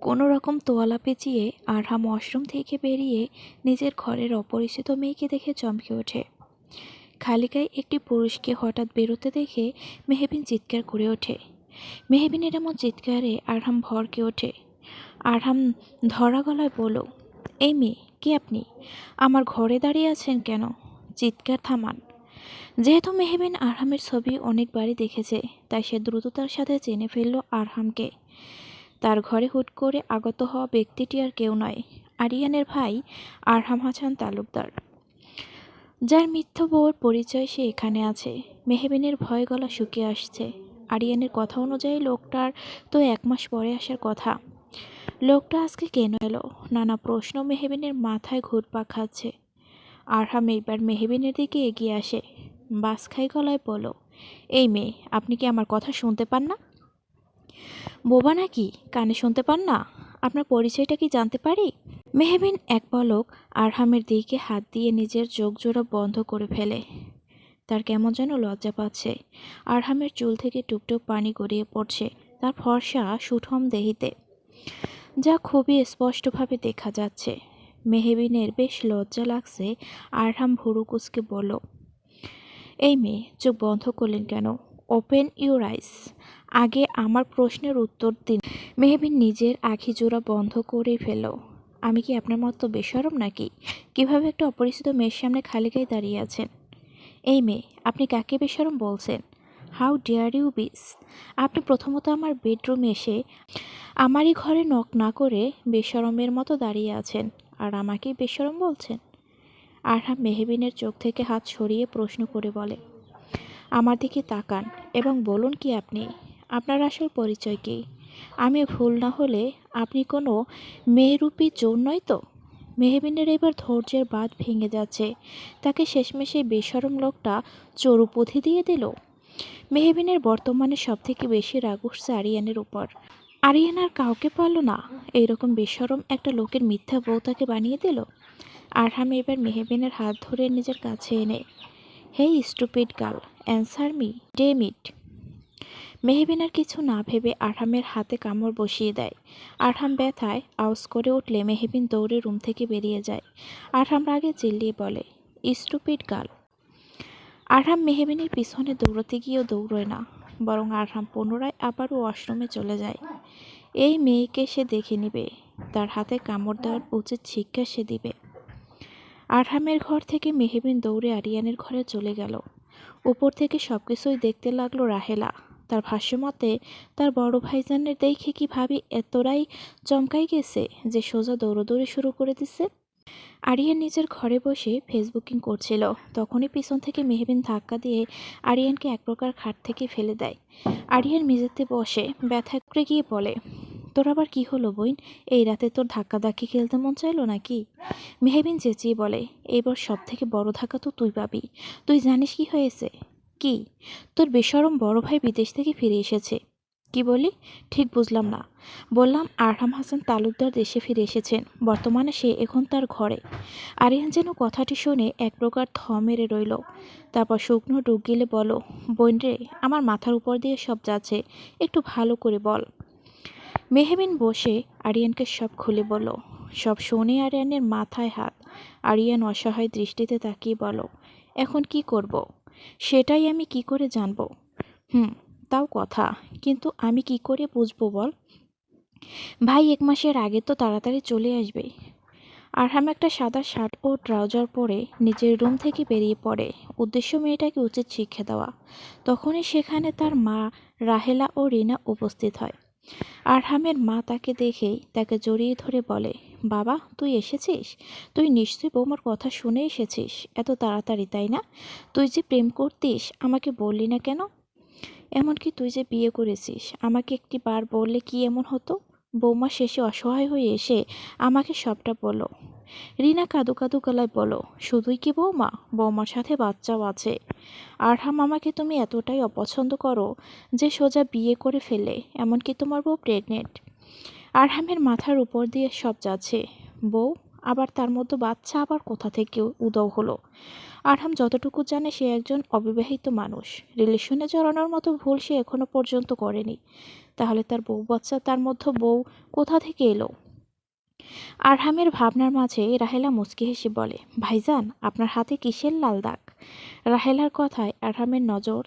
কোনো রকম তোয়ালা পেঁচিয়ে আরহাম ওয়াশরুম থেকে বেরিয়ে নিজের ঘরের অপরিচিত মেয়েকে দেখে চমকে ওঠে। খালি গায়ে একটি পুরুষকে হঠাৎ বেরোতে দেখে মেহবিন চিৎকার করে ওঠে। মেহবিনের এমন চিৎকারে আরহাম ভরকে ওঠে। আরহাম ধরা গলায় বলল, এই মেয়ে, কে আপনি? আমার ঘরে দাঁড়িয়ে আছেন কেন? চিৎকার থামান। যেহেতু মেহবিন আরহামের ছবি অনেকবারই দেখেছে, তাই সে দ্রুততার সাথে চেনে ফেলল আরহামকে। তার ঘরে হুট করে আগত হওয়া ব্যক্তিটি আর কেউ নয়, আরিয়ানের ভাই আরহাম হাসান তালুকদার। যার মিথ্য বউর পরিচয় সে এখানে আছে। মেহবিনের ভয় গলা শুকিয়ে আসছে। আরিয়ানের কথা অনুযায়ী লোকটার তো এক মাস পরে আসার কথা। লোকটা আজকে কেন এলো? নানা প্রশ্ন মেহবিনের মাথায় ঘুরপাক খাচ্ছে। আরহাম এইবার মেহবিনের দিকে এগিয়ে আসে। বাস খাই গলায় বলো, এই মেয়ে, আপনি কি আমার কথা শুনতে পান না? বোবা নাকি? কানে শুনতে পান না? আপনার পরিচয়টা কি জানতে পারি? মেহবিন এক পলক আরহামের দিকে হাত দিয়ে নিজের চোখ জোড়া বন্ধ করে ফেলে। তার কেমন যেন লজ্জা পাচ্ছে। আরহামের চুল থেকে টুকটুক পানি গড়িয়ে পড়ছে তার ফর্সা, সুঠম দেহিতে। যা খুবই স্পষ্টভাবে দেখা যাচ্ছে। মেহেবিনের বেশ লজ্জা লাগছে আরহাম ভুরু কুচকে বলল, এই মেয়ে, চোখ বন্ধ করলেন কেন? ওপেন ইউর আইস আগে আমার প্রশ্নের উত্তর দিন। মেহবিন নিজের আখি জোড়া বন্ধ করে ফেলল। আমি কি আপনার মতো বেসরম নাকি? কীভাবে একটা অপরিচিত মেয়ের সামনে খালি গায়ে দাঁড়িয়ে আছেন? এই মেয়ে, আপনি কাকে বেসরম বলছেন? হাউ ডিয়ার ইউ বিস আপনি প্রথমত আমার বেডরুমে এসে আমারই ঘরে নক না করে বেসরমের মতো দাঁড়িয়ে আছেন, আর আমাকেই বেসরম বলছেন? আর আরহাম মেহবিনের চোখ থেকে হাত সরিয়ে প্রশ্ন করে বলে, আমার দিকে তাকান এবং বলুন কি আপনি? আপনার আসল পরিচয় কী? আমি ভুল না হলে আপনি কোনো মেয়েরূপী চোর নয় তো? মেহবিনের এবার ধৈর্যের বাঁধ ভেঙে যাচ্ছে। তাকে শেষমেশে বেসরম লোকটা চোর উপাধি দিয়ে দিল। মেহবিনের বর্তমানে সবথেকে বেশি রাগ উঠছে আরিয়ানের উপর। আরিয়ান আর কাউকে পারল না। এইরকম বেসরম একটা লোকের মিথ্যা বউ তাকে বানিয়ে দিল। আর আরহাম এবার মেহবিনের হাত ধরে নিজের কাছে এনে, hey stupid girl, answer me, dammit. Mehbin আর কিছু না ভেবে আরহামের হাতে কামড় বসিয়ে দেয়। আরহাম ব্যথায় আউস করে উঠলে মেহবিন দৌড়ে রুম থেকে বেরিয়ে যায়। আরহাম রাগে চিল্লিয়ে বলে স্টুপিড গাল। আরহাম মেহবিনের পিছনে দৌড়তে গিয়েও দৌড়য় না, বরং আরহাম পুনরায় আবারও ওয়াশরুমে চলে যায়। এই মেয়েকে সে দেখে নিবে, তার হাতে কামড় দেওয়ার উচিত শিক্ষা সে দিবে। আরহামের ঘর থেকে মেহবিন দৌড়ে আরিয়ানের ঘরে চলে গেল। উপর থেকে সব কিছুই দেখতে লাগল রাহেলা। তার ভাষ্যমতে তার বড় ভাইজানের দেখে কি ভাবি এতটাই চমকাই গেছে যে সোজা দৌড়দৌড়ি শুরু করে দিছে? আরিয়ান নিজের ঘরে বসে ফেসবুকিং করছিল। তখনই পিছন থেকে মেহবিন ধাক্কা দিয়ে আরিয়ানকে এক প্রকার খাট থেকে ফেলে দেয়। আরিয়ান মেঝেতে বসে ব্যথা করে গিয়ে বলে, তোর আবার কি হলো বইন এই রাতে তোর ধাক্কা ধাক্কি খেলতে মন চাইলো নাকি? মেহবিন চেঁচিয়ে বলে, এইবার সব থেকে বড় ধাক্কা তো তুই পাবি। তুই জানিস কি হয়েছে? কি? তোর বেসরম বড় ভাই বিদেশ থেকে ফিরে এসেছে। কি বলি? ঠিক বুঝলাম না। বললাম, আরহাম হাসান তালুকদার দেশে ফিরে এসেছেন। বর্তমানে সে এখন তার ঘরে। আরিয়ান যেন কথাটি শুনে এক প্রকার থ মেরে রইল। তারপর শুকনো ডুব গেলে বলো, বোন রে, আমার মাথার উপর দিয়ে সব যাচ্ছে। একটু ভালো করে বল। মেহবিন বসে আরিয়ানকে সব খুলে বলল। সব শুনে আরিয়ানের মাথায় হাত। আরিয়ান অসহায় দৃষ্টিতে তাকিয়ে বলো, এখন কি করব। সেটাই আমি কি করে জানব? হুম, তাও কথা। কিন্তু আমি কি করে বুঝব বল? ভাই, এক মাসের আগে তো তাড়াতাড়ি চলে আসবে। আরহাম একটা সাদা শার্ট ও ট্রাউজার পরে নিজের রুম থেকে বেরিয়ে পড়ে। উদ্দেশ্য মেয়েটাকে উচিত শিক্ষা দেওয়া। তখনই সেখানে তার মা, রাহেলা ও রিনা উপস্থিত হয়। আরহামের মা তাকে দেখেই তাকে জড়িয়ে ধরে বলে বাবা, তুই এসেছিস? তুই নিশ্চয়ই বৌমার কথা শুনে এসেছিস। এত তাড়াতাড়ি, তাই না? তুই যে প্রেম করতিস, আমাকে বললি না কেন? এমনকি তুই যে বিয়ে করেছিস, আমাকে একটি বার বললে কি এমন হতো? বৌমা শেষে অসহায় হয়ে এসে আমাকে সবটা বলো। রিনা কাদু কাদু গলায় বলো, শুধুই কি বৌমা? বৌমার সাথে বাচ্চাও আছে। আরহাম, আমাকে তুমি এতটাই অপছন্দ করো যে সোজা বিয়ে করে ফেলে, এমনকি তোমার বউ প্রেগনেন্ট আরহামের মাথার উপর দিয়ে সব যাচ্ছে। বউ, আবার তার মধ্যে বাচ্চা আবার কোথা থেকে উদয় হলো? আরহাম যতটুকু জানে সে একজন অবিবাহিত মানুষ। রিলেশনে জড়ানোর মতো ভুল সে এখনও পর্যন্ত করেনি। তাহলে তার বউ বাচ্চা, তার মধ্যে বউ কোথা থেকে এলো? আরহামের ভাবনার মাঝে রাহেলা মুচকি হেসে বলে, ভাইজান, আপনার হাতে কিসের লাল দাগ? রাহেলার কথায় আরহামের নজর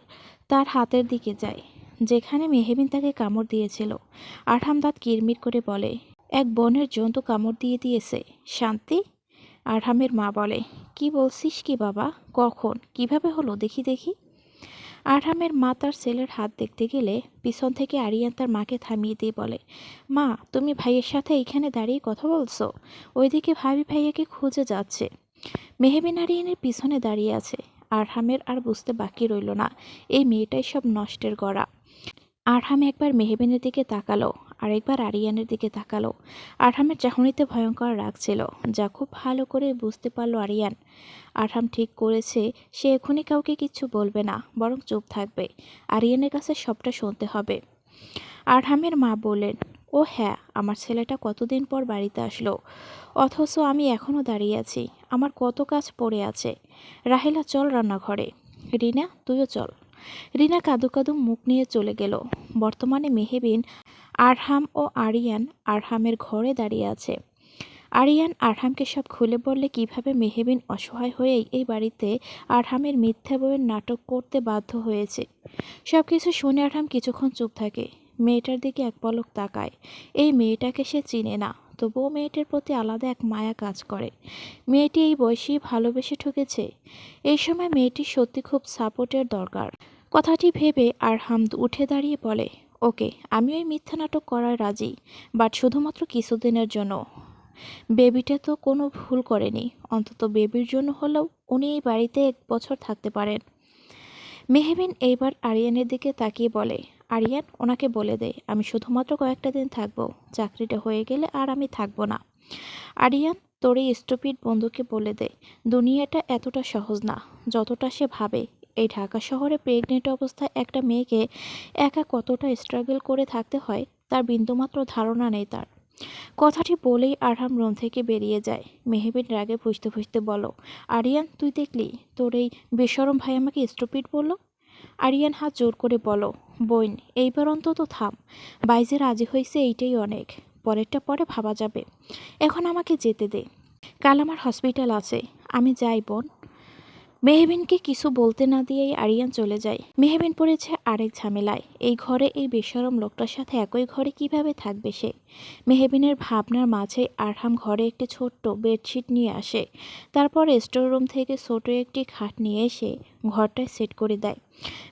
তার হাতের দিকে যায়। যেখানে মেহেবিন তাকে কামড় দিয়েছিল। আরহাম দাঁত কিরমির করে বলে, এক বনের জন্তু কামড় দিয়ে দিয়েছে। শান্তি? আরহামের মা বলে, কি বলছিস কি বাবা? কখন? কীভাবে হলো? দেখি দেখি। আরহামের মা তার ছেলের হাত দেখতে গেলে পিছন থেকে আরিয়ান তার মাকে থামিয়ে দিয়ে বলে, মা, তুমি ভাইয়ের সাথে এইখানে দাঁড়িয়ে কথা বলছো? ওইদিকে ভাবি ভাইয়াকে খুঁজে যাচ্ছে। মেহেবিন আরিয়ানের পিছনে দাঁড়িয়ে আছে। আরহামের আর বুঝতে বাকি রইল না। এই মেয়েটাই সব নষ্টের গড়া। আরহাম একবার মেহেবিনের দিকে তাকালো, আরেকবার আরিয়ানের দিকে তাকালো। আরহামের চাহনিতে ভয়ঙ্কর রাগ ছিল, যা খুব ভালো করে বুঝতে পারল আরিয়ান। আরহাম ঠিক করেছে, সে এখনই কাউকে কিচ্ছু বলবে না, বরং চুপ থাকবে। আরিয়ানের কাছে সবটা শুনতে হবে। আরহামের মা বললেন, ও হ্যাঁ আমার ছেলেটা কতদিন পর বাড়িতে আসলো। অথচ আমি এখনও দাঁড়িয়ে আছি, আমার কত কাজ পড়ে আছে। রাহেলা, চল রান্নাঘরে। রিনা, তুইও চল। রিনা কাদু কাদু মুখ নিয়ে চলে গেল। বর্তমানে মেহেবিন, আরহাম ও আরিয়ান আরহামের ঘরে দাঁড়িয়ে আছে। আরিয়ান আরহামকে সব খুলে বললে কীভাবে মেহেবিন অসহায় হয়েই এই বাড়িতে আরহামের মিথ্যা বইয়ের নাটক করতে বাধ্য হয়েছে। সব কিছু শুনে আরহাম কিছুক্ষণ চুপ থাকে। মেয়েটার দিকে এক পলক তাকায়। এই মেয়েটাকে সে চিনে না। তবুও মেয়েটির প্রতি আলাদা এক মায়া কাজ করে। মেয়েটি এই বয়সেই ভালোবেসে ঠকেছে। এই সময় মেয়েটির সত্যি খুব সাপোর্টের দরকার। কথাটি ভেবে আর হামদ উঠে দাঁড়িয়ে বলে, ওকে, আমি ওই মিথ্যা নাটক করার রাজি, বাট শুধুমাত্র কিছুদিনের জন্য। বেবিটা তো কোনো ভুল করেনি, অন্তত বেবির জন্য হলেও উনি এই বাড়িতে এক বছর থাকতে পারেন। মেহবিন এইবার আরিয়ানের দিকে তাকিয়ে বলে আরিয়ান ওনাকে বলে দেয়, আমি শুধুমাত্র কয়েকটা দিন থাকব, চাকরিটা হয়ে গেলে আর আমি থাকব না। আরিয়ান তোর এই স্টুপিড বন্ধুকে বলে দেয়, দুনিয়াটা এতটা সহজ না, যতটা সে ভাবে। এই ঢাকা শহরে প্রেগনেন্ট অবস্থায় একটা মেয়েকে একা কতটা স্ট্রাগল করে থাকতে হয়, তার বিন্দুমাত্র ধারণা নেই তার। কথাটি বলেই আরহাম রুম থেকে বেরিয়ে যায়। মেহেবিন রাগে ফুসতে ফুসতে বলো, আরিয়ান, তুই দেখলি তোর এই বেসরম ভাই আমাকে স্টুপিড বলল? আরিয়ান হাত জোর করে বলো বইন এইবার অন্তত থাম। বাইজে রাজি হয়েছে এইটাই অনেক, পরেরটা পরে ভাবা যাবে। এখন আমাকে যেতে দে। কাল আমার হসপিটাল আছে। আমি যাই, বোন। মেহবিনকে কিছু বলতে না দিয়েই আরিয়ান চলে যায়। মেহবিন পড়েছে আরেক ঝামেলায়। এই ঘরে এই বেসরম লোকটার সাথে একই ঘরে কীভাবে থাকবে সে? মেহবিনের ভাবনার মাঝে আরহাম ঘরে একটি ছোট্ট বেডশিট নিয়ে আসে। তারপর স্টোর রুম থেকে ছোট একটি খাট নিয়ে এসে ঘরটায় সেট করে দেয়।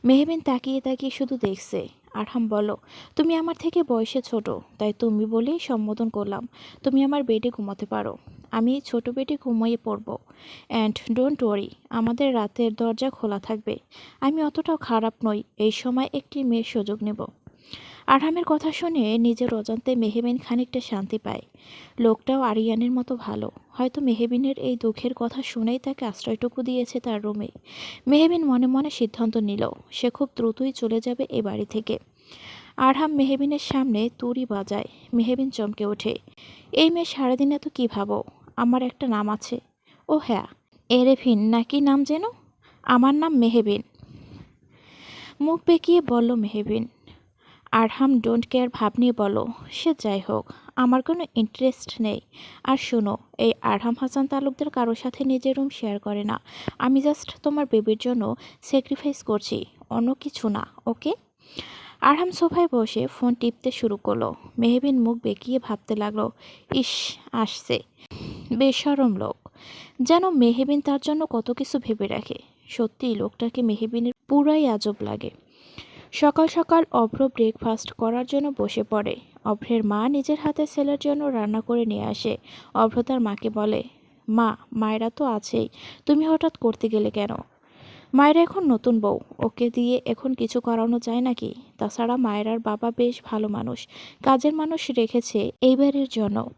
মেহবিন তাকিয়ে তাকিয়ে শুধু দেখছে। আরহাম বলো তুমি আমার থেকে বয়সে ছোট, তাই তুমি বলেই সম্বোধন করলাম। তুমি আমার বেডে ঘুমাতে পারো। আমি ছোটো বেডে ঘুমিয়ে পড়ব। অ্যান্ড ডোন্ট ওয়ারি আমাদের রাতের দরজা খোলা থাকবে। আমি অতটাও খারাপ নই, এই সময় একটি মেয়ের সুযোগ নেব। আরহামের কথা শুনে নিজের অজান্তে মেহেবিন খানিকটা শান্তি পায়। লোকটাও আরিয়ানের মতো ভালো। হয়তো মেহেবিনের এই দুঃখের কথা শুনেই তাকে আশ্রয়টুকু দিয়েছে তার রুমে। মেহেবিন মনে মনে সিদ্ধান্ত নিল, সে খুব দ্রুতই চলে যাবে এ বাড়ি থেকে। আরহাম মেহেবিনের সামনে তুড়ি বাজায়। মেহেবিন চমকে ওঠে, এই মেয়ে সারাদিন এত কী ভাবো? আমার একটা নাম আছে। ও হ্যাঁ এরেফিন নাকি নাম যেন? আমার নাম মেহেবিন। মুখ বেঁকিয়ে বলল, মেহেবিন। আরহাম ডোন্ট কেয়ার ভাব নিয়ে বলো সে যাই হোক, আমার কোনো ইন্টারেস্ট নেই। আর শোনো, এই আরহাম হাসান তালুকদার কারোর সাথে নিজের রুম শেয়ার করে না। আমি জাস্ট তোমার বেবির জন্য স্যাক্রিফাইস করছি, অন্য কিছু না, ওকে? আরহাম সোফায় বসে ফোন টিপতে শুরু করল। মেহেবিন মুখ বেঁকিয়ে ভাবতে লাগল, ইস, আসছে। বেসরম লোক। যেন মেহেবিন তার জন্য কত কিছু ভেবে রাখে। সত্যিই লোকটাকে মেহেবিনের পুরাই আজব লাগে। সকাল সকাল অভ্র ব্রেকফাস্ট করার জন্য বসে পড়ে। অভ্রের মা নিজের হাতে ছেলের জন্য রান্না করে নিয়ে আসে। অভ্র তার মাকে বলে, মা, মায়েরা তো আছেই, তুমি হঠাৎ করতে গেলে কেন? মায়েরা এখন নতুন বউ, ওকে দিয়ে এখন কিছু করানো যায় নাকি? তাছাড়া মায়েরার বাবা বেশ ভালো মানুষ। কাজের মানুষ রেখেছে এইবারের জন্য।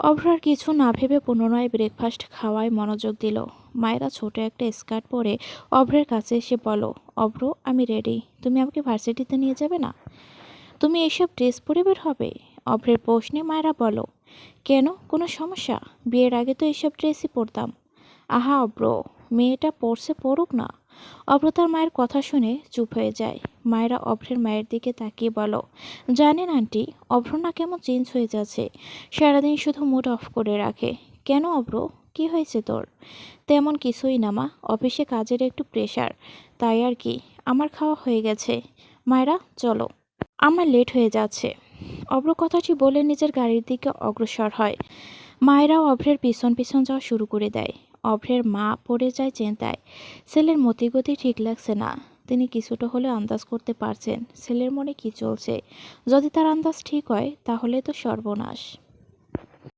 অভ্রার কিছু না ভেবে পুনরায় ব্রেকফাস্ট খাওয়ায় মনোযোগ দিল। মায়েরা ছোট একটা স্কার্ট পরে অভ্রের কাছে এসে বলো অভ্র, আমি রেডি তুমি আমাকে ভার্সিটিতে নিয়ে যাবে না? তুমি এইসব ড্রেস পরে বের হবে? অভ্রের প্রশ্নে মায়েরা বলো কেন? কোনো সমস্যা। বিয়ের আগে তো এইসব ড্রেসই পরতাম। আহা অভ্র, মেয়েটা পড়ছে পড়ুক না। অভ্র তার মায়ের কথা শুনে চুপ হয়ে যায়। মায়েরা অভ্রের মায়ের দিকে তাকিয়ে বলো, জানেন আন্টি, অভ্র না কেমন চেঞ্জ হয়ে যাচ্ছে। সারাদিন শুধু মুড অফ করে রাখে। কেন অভ্র? কি হয়েছে তোর? তেমন কিছুই না মা, অফিসে কাজের একটু প্রেশার তাই আর কি, আমার খাওয়া হয়ে গেছে। মায়েরা, চলো। আমার লেট হয়ে যাচ্ছে। অভ্র কথাটি বলে নিজের গাড়ির দিকে অগ্রসর হয়। মায়েরাও অভ্রের পিছন পিছন যাওয়া শুরু করে দেয়। অভ্রের মা পড়ে যায় চিন্তায়। ছেলের মতিগতি ঠিক লাগছে না। তিনি কিছুটা হলে আন্দাজ করতে পারছেন ছেলের মনে কি চলছে। যদি তার আন্দাজ ঠিক হয়, তাহলে তো সর্বনাশ।